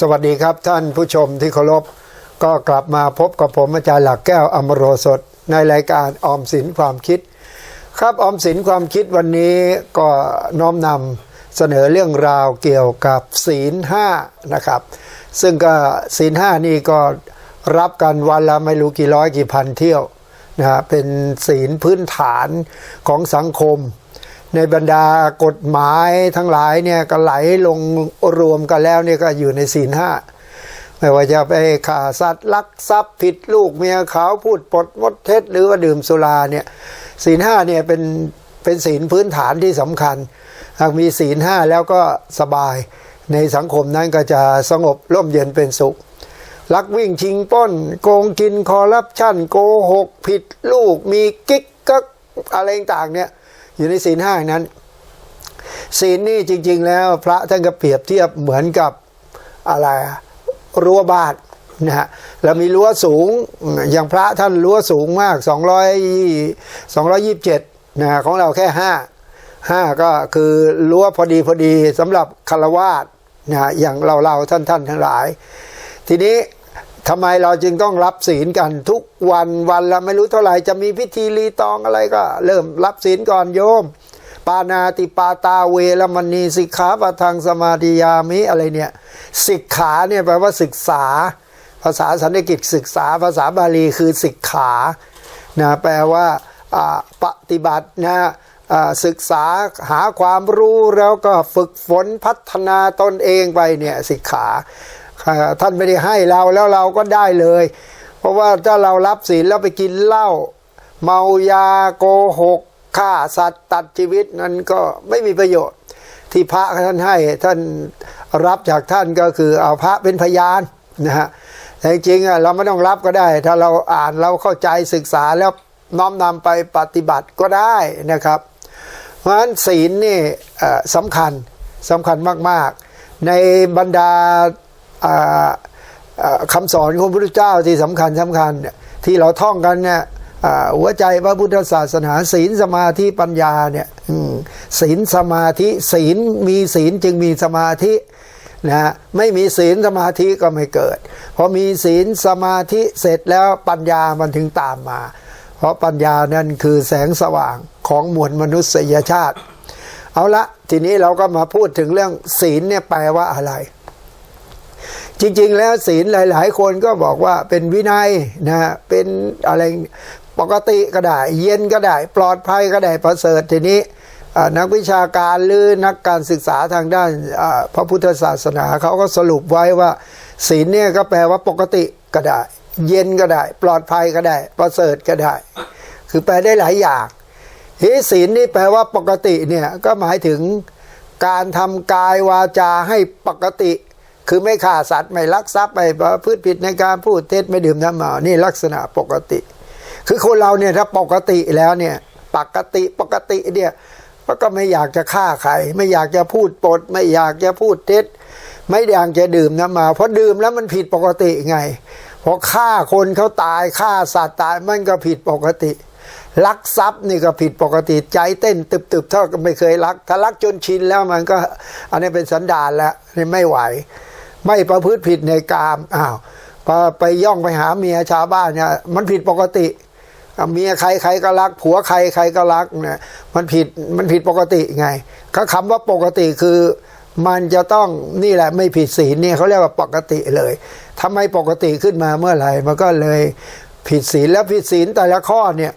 สวัสดีครับท่านผู้ชมที่เคารพก็กลับมาพบกับผมอาจารย์หลักแก้วอมโรสดในรายการออมสินความคิด ครับออมสินความคิดวันนี้ก็น้อมนำเสนอเรื่องราวเกี่ยวกับศีลห้านะครับ ซึ่งก็ศีลห้านี่ก็รับกันวันละไม่รู้กี่ร้อยกี่พันเที่ยวนะฮะเป็นศีลพื้นฐานของสังคม ในบรรดากฎหมายทั้งหลายเนี่ยก็ไหลลงรวมกันแล้วเนี่ยก็อยู่ในศีลห้าไม่ว่าจะไปฆ่าสัตว์ลักทรัพย์ผิดลูกเมียเขาพูดปดมดเท็จ หรือว่าดื่มสุราเนี่ยศีลห้าเนี่ยเป็นเป็นศีลพื้นฐานที่สำคัญ หากมีศีลห้าแล้วก็สบายในสังคมนั้นก็จะสงบร่มเย็นเป็นสุข ลักวิ่งชิงป้น โกงกินคอร์รัปชันโกหกผิดลูกมีกิ๊กกักอะไรต่างเนี่ย อยู่ในศีลห้านั้น ศีลนี่จริง ๆ แล้วพระท่านก็เปรียบเทียบเหมือนกับอะไรรั้วบ้านนะฮะแล้วมีรั้วสูงอย่างพระท่านรั้วสูงมาก 200 227นะฮะของเราแค่ 5 5 ก็คือรั้วพอดีพอดีสำหรับคารวาสนะฮะอย่างเราเราท่านท่านทั้งหลาย ทีนี้ ทำไมเราจึงต้องรับศีลกันทุกวันวันละไม่รู้เท่าไหร่จะมีพิธีรีตองอะไรก็ เริ่มรับศีลก่อนโยม ปานาติปาตาเวรมณีสิกขาปะทังสมาธิยามิอะไรเนี่ยสิกขาเนี่ยแปลว่าศึกษา ภาษาสันสกฤตศึกษา ภาษาบาลีคือสิกขานะแปลว่าปฏิบัตินะศึกษาหาความรู้แล้วก็ฝึกฝนพัฒนาตนเองไปเนี่ยสิกขา ท่านไม่ได้ให้เราแล้วเราก็ได้เลย เพราะว่าถ้าเรารับศีลแล้วไปกินเหล้าเมายาโกหกฆ่าสัตว์ตัดชีวิตนั้นก็ไม่มีประโยชน์ ที่พระท่านให้ท่านรับจากท่านก็คือเอาพระเป็นพยานนะฮะแต่จริงๆอะเราไม่ต้องรับก็ได้ ถ้าเราอ่านเราเข้าใจศึกษาแล้วน้อมนำไปปฏิบัติก็ได้นะครับ เพราะฉะนั้นศีลนี่สำคัญสำคัญมาก ๆ ในบรรดา คำสอนของพระพุทธเจ้าที่สำคัญสำคัญที่เราท่องกันเนี่ยหัวใจพระพุทธศาสนาศีลสมาธิปัญญาเนี่ยศีลสมาธิศีลมีศีลจึงมีสมาธินะไม่มีศีลสมาธิก็ไม่เกิดพอมีศีลสมาธิเสร็จแล้วปัญญามันถึงตามมา เพราะปัญญานั่นคือแสงสว่างของมวลมนุษยชาติ เอาละทีนี้เราก็มาพูดถึงเรื่องศีลเนี่ยแปลว่าอะไร จริง ๆ แล้วศีลหลาย ๆ คนก็บอกว่าเป็นวินัยนะฮะเป็นอะไรปกติก็ได้ เย็นก็ได้ ปลอดภัยก็ได้ประเสริฐทีนี้นักวิชาการหรือนักการศึกษาทางด้านพระพุทธศาสนาเขาก็สรุปไว้ว่าศีลเนี่ยก็แปลว่าปกติก็ได้ เย็นก็ได้ ปลอดภัยก็ได้ ประเสริฐก็ได้ คือแปลได้หลายอย่างทีศีลนี่แปลว่าปกติเนี่ยก็หมายถึงการทำกายวาจาให้ปกติ คือไม่ฆ่าสัตว์ไม่ลักทรัพย์ไม่ประพฤติผิดในการพูดเท็จไม่ดื่มน้ำเมานี่ลักษณะปกติ คือคนเราเนี่ยถ้าปกติแล้วเนี่ยปกติปกติเนี่ยก็ไม่อยากจะฆ่าใคร ไม่อยากจะพูดปด ไม่อยากจะพูดเท็จ ไม่อยากจะดื่มน้ำเมาเพราะดื่มแล้วมันผิดปกติไงพอฆ่าคนเขาตายฆ่าสัตว์ตายมันก็ผิดปกติลักทรัพย์นี่ก็ผิดปกติใจเต้นตึบๆเท่าก็ไม่เคยรัก ถ้ารักจนชินแล้วมันก็ อันนี้เป็นสันดานแล้วนี่ไม่ไหว ไม่ประพฤติผิดในกามอ้าวพอไปย่องไปหาเมียชาวบ้านเนี่ย มันผิดปกติเมียใครใครก็รัก ผัวใครใครก็รักเนี่ยมันผิดมันผิดปกติไงก็คำว่าปกติคือมันจะต้องนี่แหละไม่ผิดศีลเนี่ยเขาเรียกว่าปกติเลยถ้าไมปกติขึ้นมาเมื่อไหร่มันก็เลยผิดศีลแล้วผิดศีลแต่ละข้อเนี่ย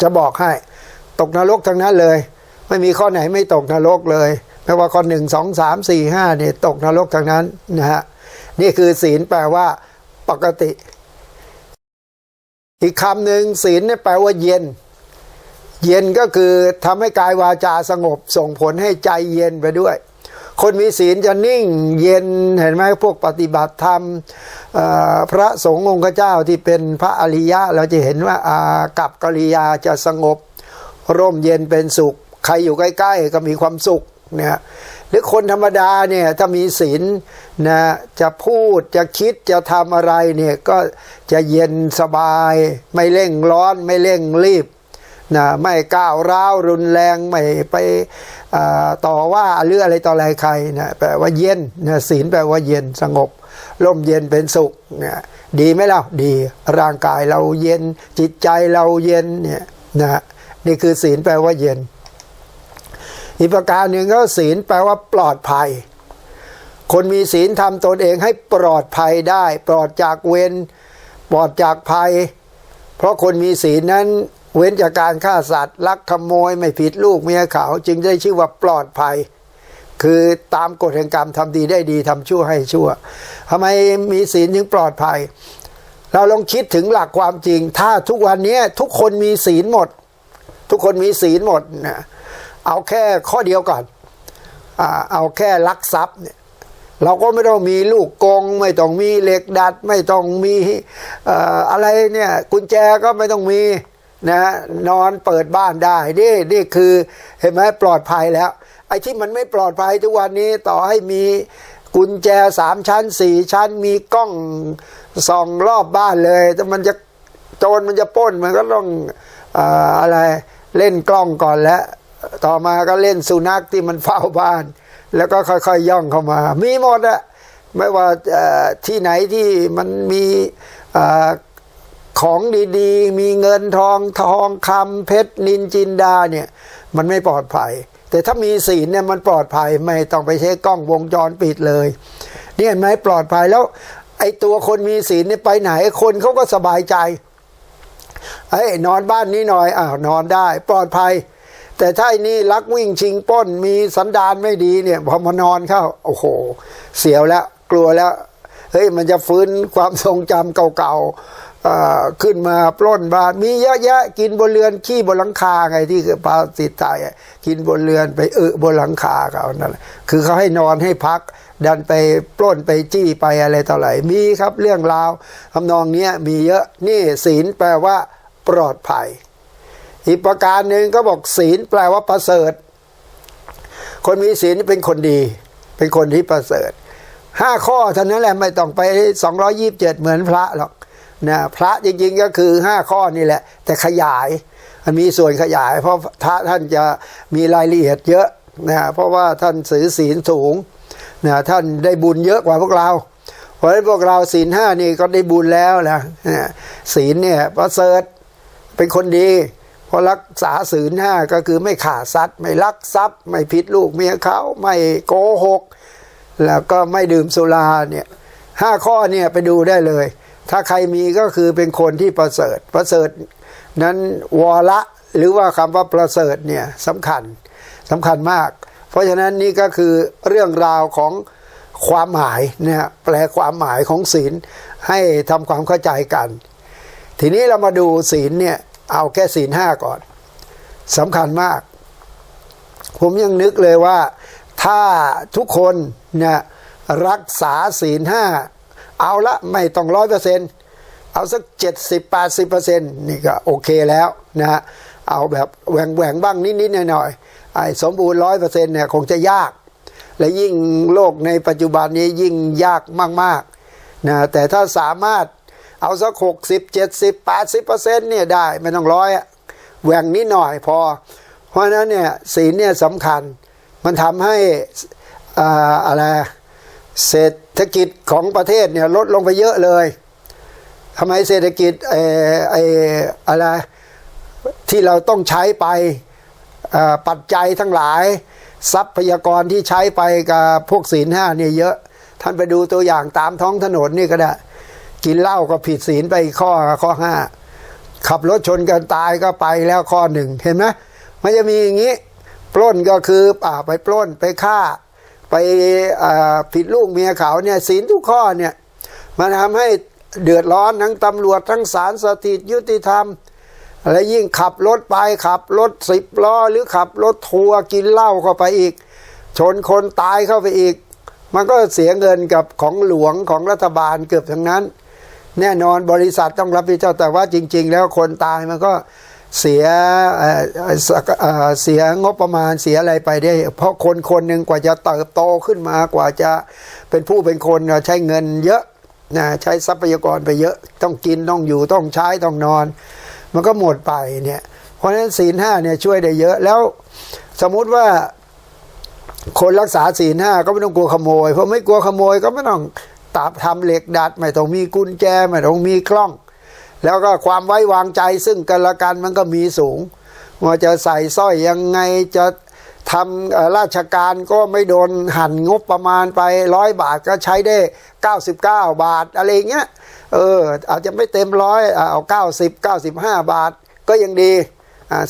จะบอกให้ ตกนรกทั้งนั้นเลย ไม่มีข้อไหนไม่ตกนรกเลย ไม่ว่าข้อหนึ่งสองสามสี่ห้าเนี่ยตกนรกทั้งนั้นนะฮะนี่คือศีลแปลว่าปกติ อีกคำหนึ่งศีลเนี่ยแปลว่าเย็น เย็นก็คือทำให้กายวาจาสงบ ส่งผลให้ใจเย็นไปด้วย คนมีศีลจะนิ่งเย็นเห็นไหมพวกปฏิบัติธรรมพระสงฆ์องค์เจ้าที่เป็นพระอริยะ เราจะเห็นว่าอากับกิริยาจะสงบ ร่มเย็นเป็นสุข ใครอยู่ใกล้ ๆ ก็มีความสุข นี่ยหรือคนธรรมดาเนี่ยถ้ามีศีลนะจะพูดจะคิดจะทำอะไรเนี่ยก็จะเย็นสบาย ไม่เร่งร้อนไม่เร่งรีบนะไม่ก้าวร้าวรุนแรงไม่ไปต่อว่าหรืออะไรต่ออะไรใครนะแปลว่าเย็นนะศีลแปลว่าเย็นสงบร่มเย็นเป็นสุขนี่ยดีไหมล่ะดีร่างกายเราเย็นจิตใจเราเย็นเนี่ยนะนี่คือศีลแปลว่าเย็น อีกประการหนึ่งก็ศีลแปลว่าปลอดภัย คนมีศีลทำตนเองให้ปลอดภัยได้ ปลอดจากเวรปลอดจากภัย เพราะคนมีศีลนั้นเว้นจากการฆ่าสัตว์ลักขโมยไม่ผิดลูกเมียเขาจึงได้ชื่อว่าปลอดภัย คือตามกฎแห่งกรรมทำดีได้ดีทำชั่วให้ชั่วทำไมมีศีลถึงปลอดภัย เราลองคิดถึงหลักความจริง ถ้าทุกวันนี้ทุกคนมีศีลหมด ทุกคนมีศีลหมดนะ เอาแค่ข้อเดียวก่อนอเอาแค่ลักทรัพย์เนี่ยเราก็ไม่ต้องมีลูกกง ไม่ต้องมีเหล็กดัด ไม่ต้องมีออะไรเนี่ยกุญแจก็ไม่ต้องมีนะนอนเปิดบ้านได้นี่นี่คือเห็นไหมปลอดภัยแล้ว ไอ้ที่มันไม่ปลอดภัยทุกวันนี้ต่อให้มีกุญแจสามชั้นสี่ชั้น มีกล้องส่องรอบบ้านเลยแต่มันจะโจรมันจะป้นมันก็ต้องออะไรเล่นกล้องก่อนแล้ว ต่อมาก็เล่นสุนัขที่มันเฝ้าบ้าน แล้วก็ค่อยๆย่องเข้ามา มีหมดอะไม่ว่าที่ไหนที่มันมีอของดีๆ มีเงินทองทองคำเพชรนินจินดาเนี่ย มันไม่ปลอดภัย แต่ถ้ามีศีลเนี่ยมันปลอดภัยไม่ต้องไปใช้กล้องวงจรปิดเลยนี่เห็นไหมปลอดภัยแล้ว ไอ้ตัวคนมีศีลเนี่ยไปไหนคนเขาก็สบายใจเอ้ยนอนบ้านนี้หน่อยอ้าวนอนได้ ปลอดภัย แต่ถ้าไอ้นี่ลักวิ่งชิงป้นมีสันดานไม่ดีเนี่ยพอมานอนเข้าโอ้โห เสียวแล้วกลัวแล้วเฮ้ยมันจะฟื้นความทรงจำเก่าๆขึ้นมาปล้นบ้านมีเยอะแยะกินบนเรือนขี้บนหลังคาไงที่คือปาสิตไทยกินบนเรือนไปเออบนหลังคาเขานั่นแหละคือเขาให้นอนให้พัก ดันไปปล้นไปจี้ไปอะไรต่ออะไรมีครับเรื่องราวทำนองเนี้ยมีเยอะนี่ศีลแปลว่า ปลอดภัย อีกประการหนึ่งก็บอกศีลแปลว่าประเสริฐ คนมีศีลเป็นคนดี เป็นคนที่ประเสริฐห้าข้อเท่านั้นแหละไม่ต้องไปสองร้อยี่บเจ็ดเหมือนพระหรอกนะพระจริงๆก็คือห้าข้อนี่แหละ แต่ขยายมันมีส่วนขยาย เพราะพระท่านจะมีรายละเอียดเยอะนะเพราะว่าท่านสือศีลสูงนะท่านได้บุญเยอะกว่าพวกเรา เพราะฉะนั้นพวกเราศีลห้านี่ก็ได้บุญแล้วนะศีลเนี่ยประเสริฐเป็นคนดี เพราะรักษาศีลห้าก็คือไม่ขาดสัตว์ ไม่ลักทรัพย์ ไม่ผิดลูกเมียเขาไม่โกหก แล้วก็ไม่ดื่มสุราเนี่ยห้าข้อเนี่ยไปดูได้เลย ถ้าใครมีก็คือเป็นคนที่ประเสริฐประเสริฐ นั้นวอละหรือว่าคำว่าประเสริฐเนี่ยสำคัญสำคัญมาก เพราะฉะนั้นนี่ก็คือเรื่องราวของความหมายเนี่ยแปลความหมายของศีลให้ทำความเข้าใจกัน ทีนี้เรามาดูศีลเนี่ย เอาแค่ศีลห้าก่อนสำคัญมาก ผมยังนึกเลยว่า ถ้าทุกคนเนี่ยรักษาศีลห้าเอาละไม่ต้องร้อยเปอร์เซ็นต์เอาสักเจ็ดสิบแปดสิบเปอร์เซ็นต์นี่ก็โอเคแล้วนะฮะเอาแบบแหวงแหวงบ้างนิดๆหน่อยๆไอ้สมบูรณ์ร้อยเปอร์เซ็นต์เนี่ยคงจะยาก และยิ่งโลกในปัจจุบันนี้ยิ่งยากมากๆนะแต่ถ้าสามารถ เอาสักหกสิบเจ็ดสิบแปดสิบเปอร์เซ็นต์เนี่ยได้ไม่ต้องร้อยอะแหว่งนิดหน่อยพอ เพราะนั้นเนี่ยศีลเนี่ยสำคัญ มันทำให้อ่าอะไรเศรษฐกิจของประเทศเนี่ยลดลงไปเยอะเลยทำไมเศรษฐกิจไอ้ไอ้อะไรที่เราต้องใช้ไปปัจจัยทั้งหลาย ทรัพยากรที่ใช้ไปกับพวกศีลห้าเนี่ยเยอะ ท่านไปดูตัวอย่างตามท้องถนนนี่ก็ได้ กินเหล้าก็ผิดศีลไปอีกข้อข้อห้าขับรถชนกันตายก็ไปแล้วข้อหนึ่งเห็นไหมมันจะมีอย่างนี้ ปล้นก็คือป่าไปปล้นไปฆ่า ไปผิดลูกเมียเขาเนี่ยศีลทุกข้อเนี่ยมันทำให้เดือดร้อนทั้งตำรวจทั้งศาลสถิตยุติธรรม และยิ่งขับรถไปขับรถสิบล้อหรือขับรถทัวร์กินเหล้าเข้าไปอีก ชนคนตายเข้าไปอีก มันก็เสียเงินกับของหลวงของรัฐบาลเกือบทั้งนั้น แน่นอนบริษัทต้องรับผิดชอบแต่ว่าจริง ๆ แล้วคนตายมันก็เสียเสียงบประมาณเสียอะไรไปได้ เพราะคนคนหนึ่งกว่าจะเติบโตขึ้นมากว่าจะเป็นผู้เป็นคนใช้เงินเยอะนะใช้ทรัพยากรไปเยอะ ต้องกินต้องอยู่ต้องใช้ต้องนอน มันก็หมดไปเนี่ยเพราะฉะนั้นศีลห้าเนี่ยช่วยได้เยอะแล้วสมมุติว่าคนรักษาศีลห้าก็ไม่ต้องกลัวขโมยเพราะไม่กลัวขโมยก็ไม่ต้อง ตาบทำเหล็กดัด ไม่ต้องมีกุญแจ ไม่ต้องมีกล้อง แล้วก็ความไว้วางใจซึ่งกันและกันมันก็มีสูงว่าจะใส่สร้อยยังไงจะทำราชการก็ไม่โดนหั่นงบประมาณไปร้อยบาทก็ใช้ได้ 99 บาทอะไรเงี้ยเอออาจจะไม่เต็มร้อยเอา90 95 บาทก็ยังดี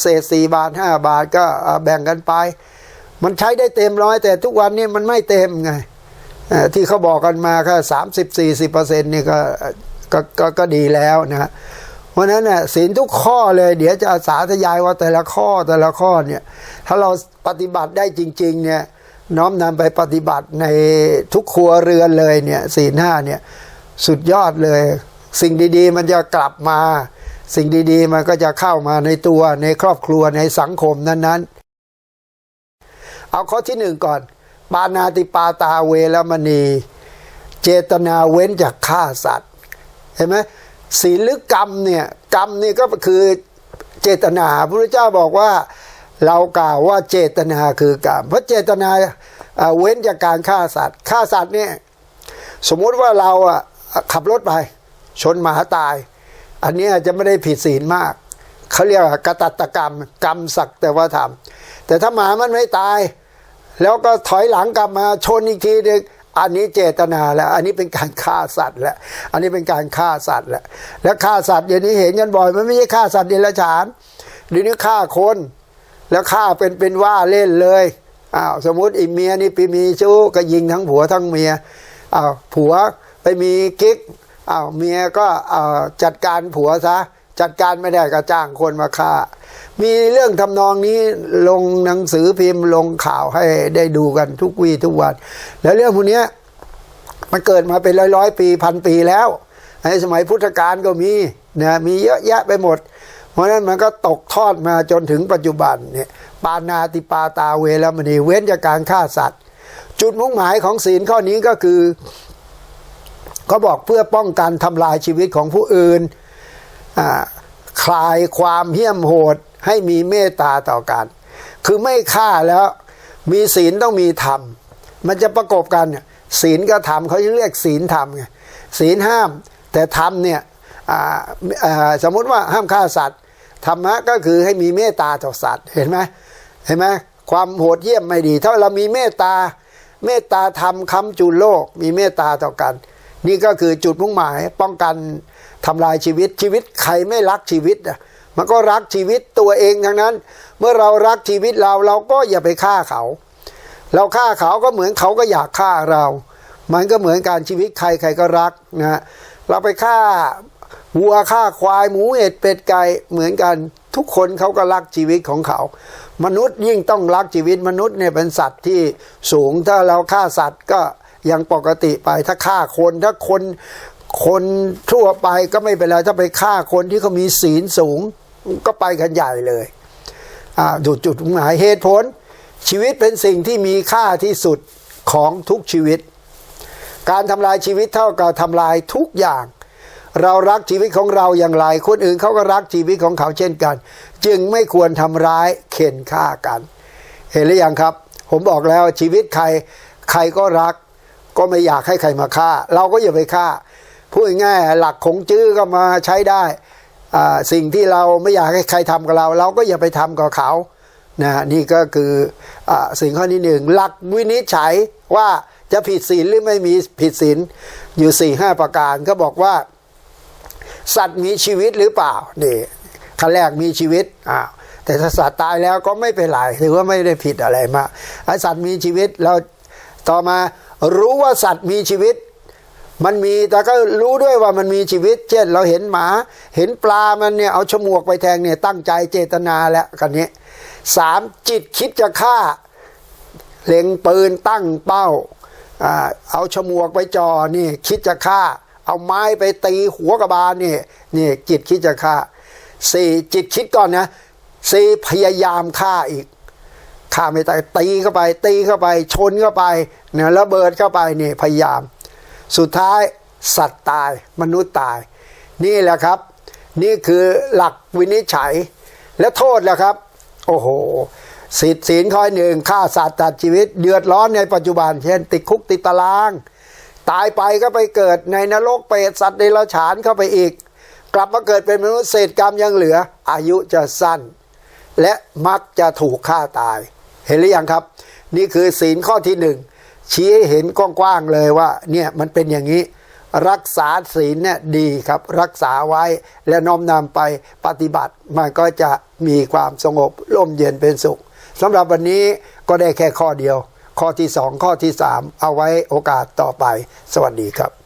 เศษ4บาท5บาทก็แบ่งกันไป มันใช้ได้เต็มร้อยแต่ทุกวันนี้มันไม่เต็มไง ที่เขาบอกกันมาแค่สามสิบสี่สิบเปอร์เซ็นต์นี่ก็ก็ก็ก็ดีแล้วนะเพราะนั้นเนี่ยศีลทุกข้อเลย เดี๋ยวจะสาธยายว่าแต่ละข้อแต่ละข้อเนี่ย ถ้าเราปฏิบัติได้จริง ๆ เนี่ย น้อมนำไปปฏิบัติในทุกครัวเรือนเลยเนี่ยศีลห้าเนี่ย สุดยอดเลย สิ่งดี ๆ มันจะกลับมา สิ่งดีๆ มันก็จะเข้ามาในตัวในครอบครัวในสังคมนั้น ๆ เอาข้อที่หนึ่งก่อน ปานาติปาตาเวรมณี เจตนาเว้นจากฆ่าสัตว์ เห็นไหมศีลหรือกรรมเนี่ยกรรมนี่ก็คือเจตนาพระพุทธเจ้าบอกว่าเรากล่าวว่าเจตนาคือกรรมเพราะเจตนาเว้นจากการฆ่าสัตว์ฆ่าสัตว์เนี่ยสมมุติว่าเราอะขับรถไป ชนหมาตาย อันนี้จะไม่ได้ผิดศีลมากเขาเรียกว่ากตัตกรรม กรรมสักแต่ว่าทำแต่ถ้าหมามันไม่ตาย แล้วก็ถอยหลังกลับมาชนอีกทีหนึงอันนี้เจตนาแล้ว อันนี้เป็นการฆ่าสัตว์แล้ว อันนี้เป็นการฆ่าสัตว์แล้ว แล้วฆ่าสัตว์เดี๋ยวนี้เห็นกันบ่อย มันไม่ใช่ฆ่าสัตว์เดรัจฉานเดี๋ยวนี้ฆ่าคน แล้วฆ่าเป็นเป็นว่าเล่นเลยอ้าวสมมุติอีเมียนี่ไปมีชู้ก็ยิงทั้งผัวทั้งเมียอ้าวผัวไปมีกิ๊กอ้าวเมียก็อ้าวจัดการผัวซะ จัดการไม่ได้ก็จ้างคนมาฆ่า มีเรื่องทำนองนี้ลงหนังสือพิมพ์ลงข่าวให้ได้ดูกันทุกวีทุกวัน แล้วเรื่องพวกนี้มันเกิดมาเป็นร้อยร้อยปีพันปีแล้วในสมัยพุทธกาลก็มีนะมีเยอะแยะไปหมด เพราะนั้นมันก็ตกทอดมาจนถึงปัจจุบันเนี่ยปานาติปาตาเวรมณีเว้นจากการฆ่าสัตว์ จุดมุ่งหมายของศีลข้อนี้ก็คือเขาบอกเพื่อป้องกันทำลายชีวิตของผู้อื่น คลายความเหี้ยมโหดให้มีเมตตาต่อกัน คือไม่ฆ่าแล้ว มีศีลต้องมีธรรม มันจะประกบกันเนี่ยศีลกับธรรมเขาเรียกศีลธรรมไงศีลห้าม แต่ธรรมเนี่ยสมมุติว่าห้ามฆ่าสัตว์ธรรมะก็คือให้มีเมตตาต่อสัตว์เห็นไหมเห็นไหมความโหดเหี้ยมไม่ดี ถ้าเรามีเมตตาเมตตาธรรมคำจุนโลก มีเมตตาต่อกัน นี่ก็คือจุดมุ่งหมายป้องกัน ทำลายชีวิตชีวิตใครไม่รักชีวิตอะมันก็รักชีวิตตัวเองทั้งนั้น เมื่อเรารักชีวิตเราเราก็อย่าไปฆ่าเขา เราฆ่าเขาก็เหมือนเขาก็อยากฆ่าเรา มันก็เหมือนการชีวิตใครใครก็รักนะฮะเราไปฆ่าวัวฆ่าควายหมูเห็ดเป็ดไก่เหมือนกันทุกคนเขาก็รักชีวิตของเขา มนุษย์ยิ่งต้องรักชีวิตมนุษย์เนี่ยเป็นสัตว์ที่สูงถ้าเราฆ่าสัตว์ก็ยังปกติไปถ้าฆ่าคนถ้าคน คนทั่วไปก็ไม่เป็นไรถ้าไปฆ่าคนที่เขามีศีลสูง ก็ไปกันใหญ่เลยอ่าจุดจุดหมายเหตุผล ชีวิตเป็นสิ่งที่มีค่าที่สุดของทุกชีวิต การทำลายชีวิตเท่ากับทำลายทุกอย่าง เรารักชีวิตของเราอย่างไร คนอื่นเขาก็รักชีวิตของเขาเช่นกัน จึงไม่ควรทำร้ายเข็นฆ่ากัน เห็นหรือยังครับ ผมบอกแล้วชีวิตใครใครก็รัก ก็ไม่อยากให้ใครมาฆ่า เราก็อย่าไปฆ่า พูดง่ายหลักของจื้อก็มาใช้ได้สิ่งที่เราไม่อยากให้ใครทำกับเรา เราก็อย่าไปทำกับเขานะนี่ก็คืออสิ่งข้อที่หนึ่งหลักวินิจฉัยว่าจะผิดศีลหรือไม่มีผิดศีลอยู่สี่ห้าประการก็บอกว่า สัตว์มีชีวิตหรือเปล่านี่ขั้นแรกมีชีวิตอ้าวแต่ถ้าสัตว์ตายแล้วก็ไม่เป็นไรถือว่าไม่ได้ผิดอะไรมากไอสัตว์มีชีวิตเราต่อมารู้ว่าสัตว์มีชีวิต มันมีแต่ก็รู้ด้วยว่ามันมีชีวิต เช่น เราเห็นหมา เห็นปลามันเนี่ยเอาฉมวกไปแทงเนี่ยตั้งใจเจตนาแล้วกันนี้สามจิตคิดจะฆ่า เล็งปืนตั้งเป้าเอาฉมวกไปจอนี่คิดจะฆ่า เอาไม้ไปตีหัวกระบาลนี่นี่จิตคิดจะฆ่าสี่จิตคิดก่อนนะสี่พยายามฆ่าอีกฆ่าไม่ตายตีเข้าไป ตีเข้าไปชนเข้าไปเนี่ยระเบิดเข้าไปนี่พยายาม สุดท้ายสัตว์ตายมนุษย์ตาย นี่แหละครับ นี่คือหลักวินิจฉัย และโทษล่ะครับ โอ้โหสิทธิ์ศีลข้อหนึ่งฆ่าสัตว์ตัดชีวิต เดือดร้อนในปัจจุบัน เช่น ติดคุกติดตาราง ตายไปก็ไปเกิดในนรกเปรตสัตว์ในราฉานเข้าไปอีก กลับมาเกิดเป็นมนุษย์เศษกรรมยังเหลือ อายุจะสั้น และมักจะถูกฆ่าตาย เห็นหรือยังครับ นี่คือศีลข้อที่หนึ่ง ชี้ให้เห็นกว้างๆเลยว่าเนี่ยมันเป็นอย่างนี้ รักษาศีลเนี่ยดีครับ รักษาไว้และน้อมนำไปปฏิบัติ มันก็จะมีความสงบร่มเย็นเป็นสุขสำหรับวันนี้ก็ได้แค่ข้อเดียว ข้อที่สองข้อที่สามเอาไว้โอกาสต่อไป สวัสดีครับ